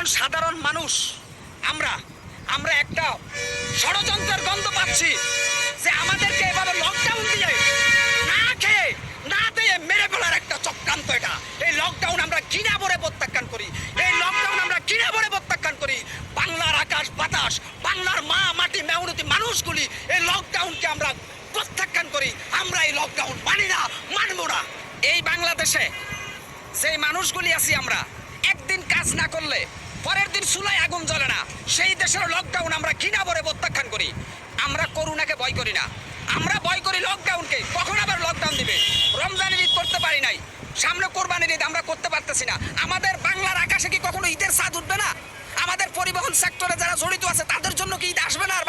এখন সাধারণ মানুষ। আমরা আমরা একটা ষড়যন্ত্রের গন্ধ পাচ্ছি যে আমাদেরকে এভাবে লকডাউন দিয়ে না খেয়ে, না দিয়ে মেরে ফেলার একটা চক্রান্ত এটা। এই লকডাউন আমরা কিনা ভরে প্রত্যাখ্যান করি। এই লকডাউন আমরা কিনা ভরে প্রত্যাখ্যান করি। বাংলার আকাশ, বাতাস, বাংলার মা, মাটি মেহনতি মানুষগুলি এই লকডাউনকে আমরা প্রত্যাখ্যান করি। আমরা এই লকডাউন মানি না, মানবো না। এই বাংলাদেশে সেই মানুষগুলি আছি আমরা, একদিন কাজ না করলে পরের দিন চুলায় আগুন জ্বলে না। সেই দেশের লকডাউন আমরা ঘৃণা ভরে প্রত্যাখ্যান করি? আমরা করোনাকে ভয় করি না। আমরা ভয় করি লকডাউনকে কখন আবার লকডাউন দিবে? রমজানের ঈদ করতে পারি নাই। সামনে কোরবানির ঈদ আমরা করতে পারতেছি না। আমাদের বাংলার আকাশে কি কখনো ঈদের স্বাদ উঠবে না? আমাদের পরিবহন সেক্টরে যারা জড়িত আছে, তাদের জন্য কি ঈদ আসবে না আর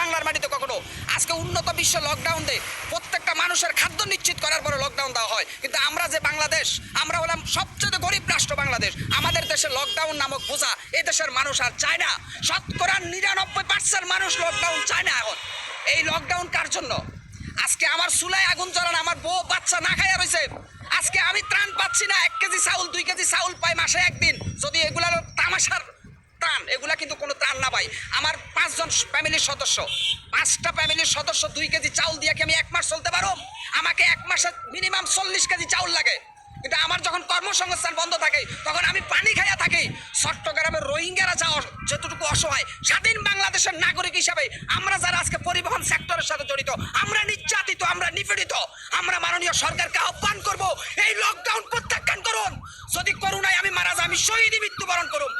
আজকে উন্নত বিশ্ব লকডাউন দেয় প্রত্যেকটা মানুষের খাদ্য নিশ্চিত করার পরে লকডাউন দেওয়া হয়। কিন্তু আমরা যে বাংলাদেশ, আমরা হলাম সবচেয়ে গরিব রাষ্ট্র বাংলাদেশ। আমাদের দেশে লকডাউন নামক বোঝা এই দেশের মানুষ আর চায় না। শতকরা নিরানব্বই পার্সেন্ট মানুষ লকডাউন চায় না এখন। এই লকডাউন কার জন্য? আজকে আমার চুলায় আগুন জ্বলান আমার বউ বাচ্চা না খাইয়া রয়েছে আজকে আমি ত্রাণ পাচ্ছি না। এক কেজি চাউল, দুই কেজি চাউল পাই মাসে একদিন। যদি এগুলা তামাশার ত্রাণ, এগুলা কিন্তু কোনো ত্রাণ না পাই আমার পাঁচজন ফ্যামিলির সদস্য, পাঁচটা ফ্যামিলির সদস্য দুই কেজি চাউল দিয়ে কি আমি এক মাস চলতে পারো আমাকে এক মাসে মিনিমাম চল্লিশ কেজি চাউল লাগে। কিন্তু আমার যখন কর্মসংস্থান বন্ধ থাকে, তখন আমি পানি খাইয়া থাকি। চট্টগ্রামের রোহিঙ্গারা যা যতটুকু অসহায়, স্বাধীন বাংলাদেশের নাগরিক হিসাবে আমরা যারা আজকে পরিবহন সেক্টরের সাথে জড়িত, আমরা নির্যাতিত, আমরা নিপীড়িত, আমরা মাননীয় সরকারকে আহ্বান করব, এই লকডাউন প্রত্যাখ্যান করুন। যদি করুণায় আমি মারা যাই, আমি শহীদই মৃত্যুবরণ করুন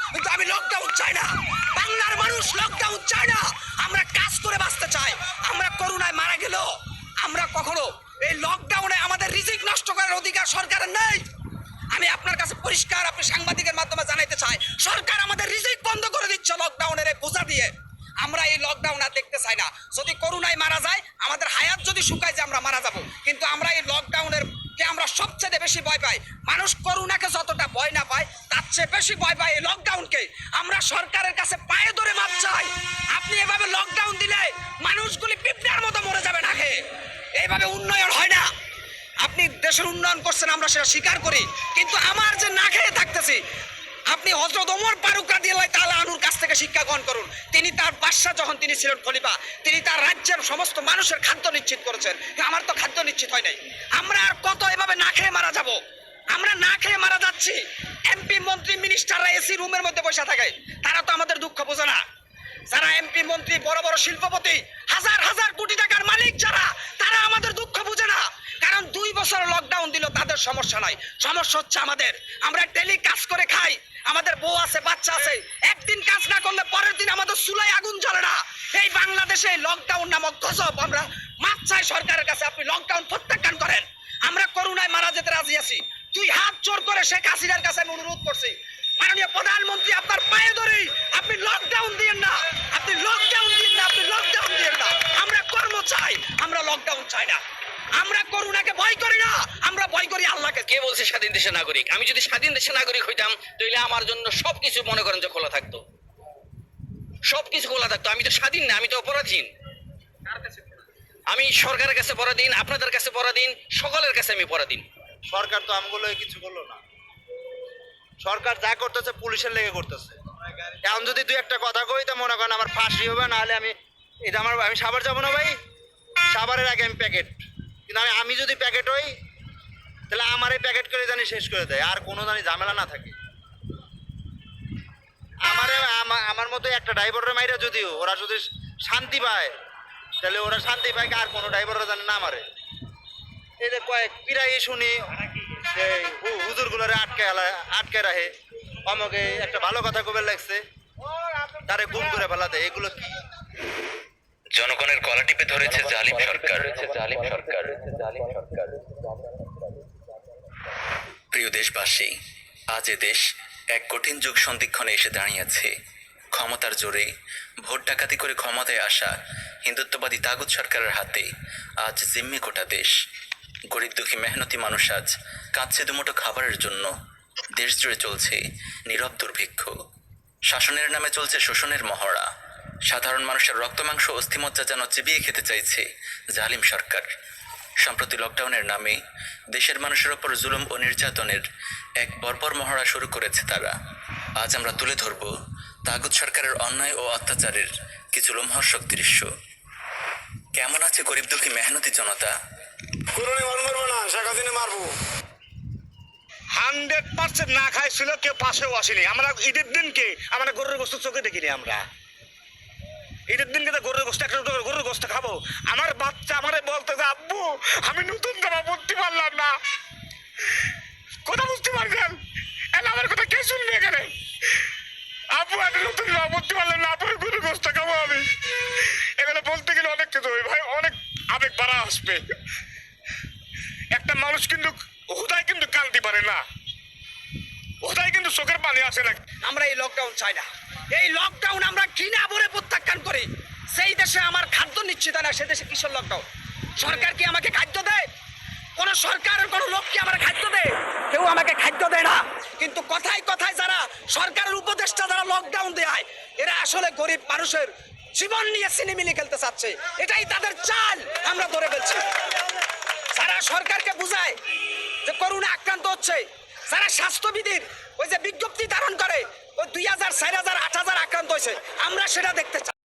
পরিষ্কার আপনি সাংবাদিকের মাধ্যমে জানাইতে চাই, সরকার আমাদের রিজিক বন্ধ করে দিচ্ছে লকডাউনের এই বোঝা দিয়ে। আমরা এই লকডাউন আর দেখতে চাই না। যদি করোনায় মারা যায়, আমাদের হায়াত যদি শুকায় যে আমরা মারা যাব। কিন্তু আমরা এই লকডাউনের কে আমরা সবচেয়ে বেশি ভয় পাই? মানুষ করোনাকে যতটা ভয় না পায়, তার চেয়ে বেশি ভয় পায় এই লকডাউনকে আমরা সরকারের কাছে পায়ে ধরে মাপ চাই। আপনি এভাবে লকডাউন দিলে মানুষগুলি পিঁপড়ার মতো মরে যাবে না খেয়ে এইভাবে উন্নয়ন হয় না। আপনি দেশের উন্নয়ন করছেন, আমরা সেটা স্বীকার করি। কিন্তু আমার যে না খেয়ে থাকতেছি, আপনি হজরত ওমর ফারুক রাদিয়াল্লাহু তাআলা আনুর কাছ থেকে শিক্ষা গ্রহণ করুন। তিনি তার বাদশাহ যখন তিনি ছিলেন খলিফা, তিনি তার রাজ্যের সমস্ত মানুষের খাদ্য নিশ্চিত করেছেন। আমার তো খাদ্য নিশ্চিত হয় নাই। আমরা আর কত এভাবে না খেয়ে মারা যাব? আমরা না খেয়ে মারা যাচ্ছি। এমপি মন্ত্রী মিনিস্টাররা এসি রুমের মধ্যে বসে থাকে। তারা তো আমাদের দুঃখ বোঝে না। যারা এমপি মন্ত্রী, বড় বড় শিল্পপতি, হাজার হাজার কোটি টাকার মালিক যারা, তারা আমাদের দুঃখ বুঝে না। কারণ দুই বছর লকডাউন দিল, তাদের সমস্যা নাই সমস্যা হচ্ছে আমাদের। আমরা ডেলি কাজ করে খাই। আমাদের বউ আছে, বাচ্চা আছে। একদিন কাজ না করলে পরের দিন আমাদের চুলায় আগুন জ্বলে না। এই বাংলাদেশে লকডাউন নামক গজব। আমরা মাপ চাই সরকারের কাছে। আপনি লকডাউন প্রত্যাখ্যান করেন। আমরা করোনায় মারা যেতে রাজি আছি। তুই হাত জোর করে শেখ হাসিনার কাছে আমি অনুরোধ করছি। মাননীয় প্রধানমন্ত্রী, আপনার পায়ে ধরে আপনি লকডাউন দিয়েন না। আপনি লকডাউন দিন না, আপনি লকডাউন দিয়েন না। আমরা কর্ম চাই, আমরা লকডাউন চাই না। আমরা করোনাকে ভয় করি না। আমরা ভয় করি আল্লাহকে। কে বলছে স্বাধীন দেশের নাগরিক? আমি যদি স্বাধীন দেশের নাগরিক হইতাম তাহলে আমার জন্য সবকিছু মনে করেন যে খোলা থাকতো। সবকিছু খোলা থাকতো। আমি তো স্বাধীন না, আমি তো অপরাধীন। আমি সরকারের কাছে পরাধীন, আপনাদের কাছে পরাধীন, সকলের কাছে আমি পরাধীন। সরকার তো আমগুলো কিছু বলল না। সরকার যা করতেছে, পুলিশের লেগে করতেছে। এখন যদি দুই একটা কথা কই, তা মনে করেন আমার ফাঁসি হবে, নাহলে আমি এটা আমার আমি সাবার যাব না ভাই? সাবারের আগে আমি প্যাকেট কিন্তু আমি আমি যদি প্যাকেট হই, তাহলে আমার এই প্যাকেট করে জানি শেষ করে দেয়। আর কোনো জানি ঝামেলা না থাকে। আমারে আমার মতো একটা ড্রাইভারের মাইরা যদিও ওরা যদি শান্তি পায়, তাহলে ওরা শান্তি পায় আর কোনো ড্রাইভাররা জানে না মারে এই যে কয়েক পিরাই শুনি, সেই হু- হুজুরগুলোরে আটকে আটকে রাখে। আমাকে একটা ভালো কথা কবে লাগছে। তারে গুম করে ফেলাতে এগুলো কি? জনগণের গলা টিপে ধরেছে জালিম সরকার। জালিম সরকার। প্রিয় দেশবাসী আজ এ দেশ এক কঠিন যুগ সন্ধিক্ষণে এসে দাঁড়িয়েছে। ক্ষমতার জোরে ভোট ডাকাতি করে ক্ষমতায় আসা হিন্দুত্ববাদী তাগুদ সরকারের হাতে আজ জিম্মি কোটা দেশ। গরিব দুঃখী মেহনতি মানুষ আজ কাঁদছে দুমুটো খাবারের জন্য। দেশ জুড়ে চলছে নীরব দুর্ভিক্ষ। শাসনের নামে চলছে শোষণের মহড়া। সাধারণ মানুষের রক্তমাংস অস্থিমজ্জা যেন চিবিয়ে খেতে চাইছে জালিম সরকার। সম্প্রতি লকডাউনের নামে দেশের মানুষের ওপর জুলুম ও নির্যাতনের এক বর্বর মহড়া শুরু করেছে তারা। আজ আমরা তুলে ধরব তাগুদ সরকারের অন্যায় ও অত্যাচারের কিছু লোমহর্ষক দৃশ্য। কেমন আছে গরিব দুঃখী মেহনতি জনতা? হান্ড্রেড পার্সেন্ট না খাইছিল কেউ পাশেও আসেনি। আমরা ঈদের দিনকে আমরা গরুর গোস্ত চোখে দেখিনি আমরা। ঈদের দিনকে তো গরুর গোস্ত একটা দুটো গরুর গোস্ত খাব। আমার বাচ্চা আমারে বলতে যে, আব্বু, আমি নতুন জামা পড়তে পারলাম না। কথা বুঝতে পারছেন? এলা আমার কথা কে শুনবে এখানে? আব্বু, আমি নতুন জামা পড়তে পারলাম না আব্বু গরুর গোস্ত খাব আমি। এখানে বলতে গেলে অনেক কিছু ভাই, অনেক আবেগ বাড়া আসবে। একটা মানুষ কিন্তু হুদায় কিন্তু কান্দি পারে না। হুদায় কিন্তু চোখের পানি আসে না। আমরা এই লকডাউন চাই না। এই লকডাউন আমরা ঘৃণা ভরে প্রত্যাখ্যান করি, সেই দেশে আমার খাদ্য নিশ্চিত না, সে দেশে কিসের লকডাউন সরকার কি আমাকে খাদ্য দেয়? কোন সরকারের কোন লোক কি আমার খাদ্য দেয়? কেউ আমাকে খাদ্য দেয় না। কিন্তু কথায় কথায় যারা সরকারের উপদেষ্টা, যারা লকডাউন দেয়, এরা আসলে গরিব মানুষের জীবন নিয়ে সিনেমিনি খেলতে চাচ্ছে। এটাই তাদের চাল, আমরা ধরে ফেলছি। যারা সরকারকে বুঝায় যে করোনা আক্রান্ত হচ্ছে, যারা স্বাস্থ্যবিধির ওই যে বিজ্ঞপ্তি ধারণ করে, ওই দুই হাজার, চার হাজার, আট হাজার আক্রান্ত হয়েছে, আমরা সেটা দেখতে চাই।